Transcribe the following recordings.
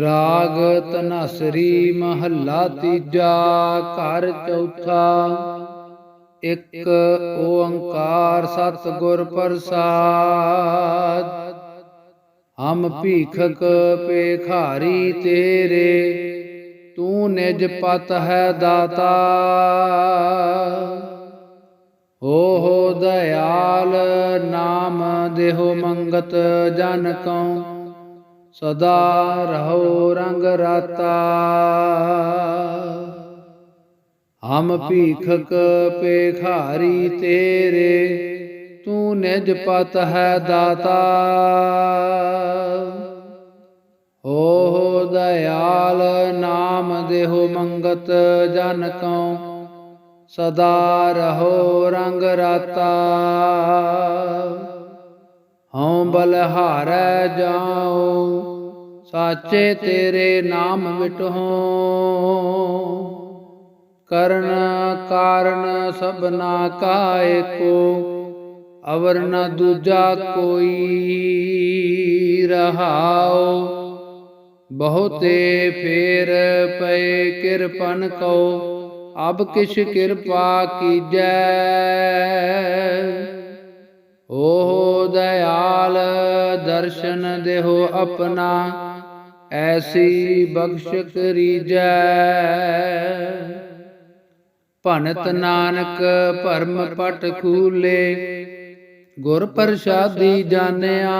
ਰਾਗ ਤਨਸਰੀ ਮਹੱਲਾ ਤੀਜਾ ਘਰ ਚੌਥਾ। ਇੱਕ ਓੰਕਾਰ ਸਤਿਗੁਰ ਪ੍ਰਸਾਦ। ਹਮ ਭੀਖਕ ਪੇਖਾਰੀ ਤੇਰੇ, ਤੂੰ ਨਿਜ ਪਤ ਹੈ ਦਾਤਾ। ਓਹੋ ਦਇਆਲ ਨਾਮ ਦੇਹੋ ਮੰਗਤ ਜਨ ਕਉ। ਸਦਾ ਰਹੋ ਰੰਗ ਰਾਤਾ। ਹਮ ਭੀਖਕ ਪੇਖਾਰੀ ਤੇਰੇ, ਤੂੰ ਨਿਜ ਪਤ ਹੈ ਦਾਤਾ। ਓਹ ਦਇਆਲ ਨਾਮ ਦੇਹੋ ਮੰਗਤ ਜਨ ਕਉ, ਸਦਾ ਰਹੋ ਰੰਗ ਰਾਤਾ। ਹਉ ਬਲਹਾਰੈ ਜਾਉ ਸਾਚੇ ਤੇਰੇ ਨਾਮ ਵਿਟਹੋ। ਕਰਨ ਕਾਰਨ ਸਭਨਾ ਕਾ ਏਕੋ ਅਵਰ ਨ ਦੂਜਾ ਕੋਈ ਰਹਾਉ। ਬਹੁਤੇ ਫੇਰ ਪਏ ਕਿਰਪਨ ਕੋ ਅਬ ਕਿਛ ਕਿਰਪਾ ਕੀਜੈ। ਓਹ ਦਇਆਲ ਦਰਸ਼ਨ ਦੇਹੋ ਆਪਣਾ ਐਸੀ ਬਖਸ਼ ਕਰੀਜੈ ਭਨਤ ਨਾਨਕ ਭਰਮ ਪਟ ਖੂਲੇ। ਗੁਰ ਪ੍ਰਸਾਦੀ ਜਾਣਿਆ।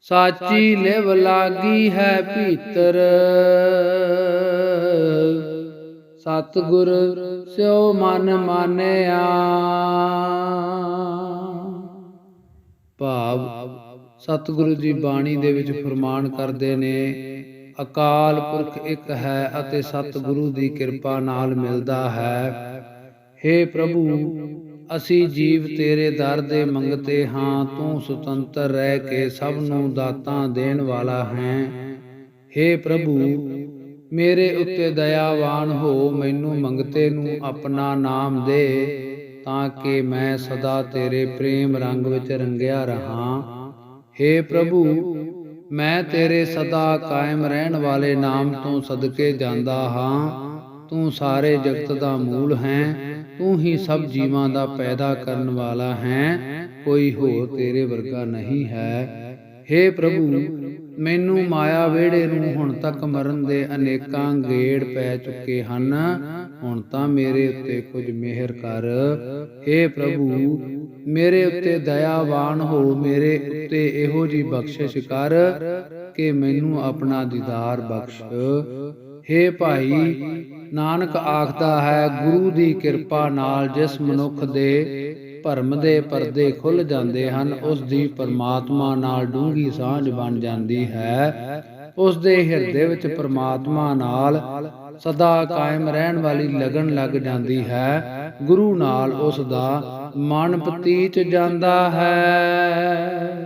ਸਾਚੀ ਲਿਵ ਲਾਗੀ ਹੈ ਭੀਤਰ। ਸਤਿਗੁਰ ਸਿਓ ਮਨ ਮਾਨਿਆ। ਭਾਵ ਸਤਿਗੁਰੂ ਜੀ ਬਾਣੀ ਦੇ ਵਿੱਚ ਫਰਮਾਨ ਕਰਦੇ ਨੇ, ਅਕਾਲ ਪੁਰਖ ਇੱਕ ਹੈ ਅਤੇ ਸਤਿਗੁਰੂ ਦੀ ਕਿਰਪਾ ਨਾਲ ਮਿਲਦਾ ਹੈ। हे ਪ੍ਰਭੂ, ਅਸੀਂ ਜੀਵ ਤੇਰੇ ਦਰ ਦੇ ਮੰਗਤੇ ਹਾਂ, ਤੂੰ ਸੁਤੰਤਰ ਰਹਿ ਕੇ ਸਭ ਨੂੰ ਦਾਤਾਂ ਦੇਣ ਵਾਲਾ ਹੈ। हे ਪ੍ਰਭੂ, ਮੇਰੇ ਉੱਤੇ ਦਇਆਵਾਨ ਹੋ, ਮੈਨੂੰ ਮੰਗਤੇ ਨੂੰ ਆਪਣਾ ਨਾਮ ਦੇ, ਤਾਂ ਕਿ ਮੈਂ ਸਦਾ ਤੇਰੇ ਪ੍ਰੇਮ ਰੰਗ ਵਿੱਚ ਰੰਗਿਆ ਰਹਾ। हे ਪ੍ਰਭੂ, ਮੈਂ ਤੇਰੇ ਸਦਾ ਕਾਇਮ ਰਹਿਣ ਵਾਲੇ ਨਾਮ ਤੋਂ ਸਦਕੇ ਜਾਂਦਾ ਹਾਂ। ਤੂੰ ਸਾਰੇ ਜਗਤ ਦਾ ਮੂਲ ਹੈ, ਤੂੰ ਹੀ ਸਭ ਜੀਵਾਂ ਦਾ ਪੈਦਾ ਕਰਨ ਵਾਲਾ ਹੈ। ਕੋਈ ਹੋਰ ਤੇਰੇ ਵਰਗਾ ਨਹੀਂ ਹੈ। हे ਪ੍ਰਭੂ ਮੈਨੂੰ ਮਾਇਆ ਵਿਹੜੇ ਨੂੰ ਹੁਣ ਤੱਕ ਮਰਨ ਦੇ ਅਨੇਕਾਂ ਗੇੜ ਪੈ ਚੁੱਕੇ ਹਨ। ਹੁਣ ਤਾਂ ਮੇਰੇ ਉੱਤੇ ਕੁਝ ਮਿਹਰ ਕਰ। हे ਪ੍ਰਭੂ ਮੇਰੇ ਉੱਤੇ ਦਇਆਵਾਨ ਹੋ ਮੇਰੇ ਉੱਤੇ ਇਹੋ ਜੀ ਬਖਸ਼ਿਸ਼ ਕਰ ਕਿ ਮੈਨੂੰ ਆਪਣਾ ਦੀਦਾਰ ਬਖਸ਼। हे ਭਾਈ ਨਾਨਕ ਆਖਦਾ ਹੈ ਗੁਰੂ ਦੀ ਕਿਰਪਾ ਨਾਲ ਜਿਸ ਮਨੁੱਖ ਦੇ ਭਰਮ ਦੇ ਪਰਦੇ ਖੁੱਲ ਜਾਂਦੇ ਹਨ, ਉਸ ਦੀ ਪਰਮਾਤਮਾ ਨਾਲ ਡੂੰਗੀ ਸਾਂਝ ਬਣ ਜਾਂਦੀ ਹੈ। ਉਸ ਦੇ ਹਿਰਦੇ ਵਿੱਚ ਪਰਮਾਤਮਾ ਨਾਲ ਸਦਾ ਕਾਇਮ ਰਹਿਣ ਵਾਲੀ ਲਗਨ ਲੱਗ ਜਾਂਦੀ ਹੈ। ਗੁਰੂ ਨਾਲ ਉਸ ਦਾ ਮਨ ਪਤੀਤ ਜਾਂਦਾ ਹੈ।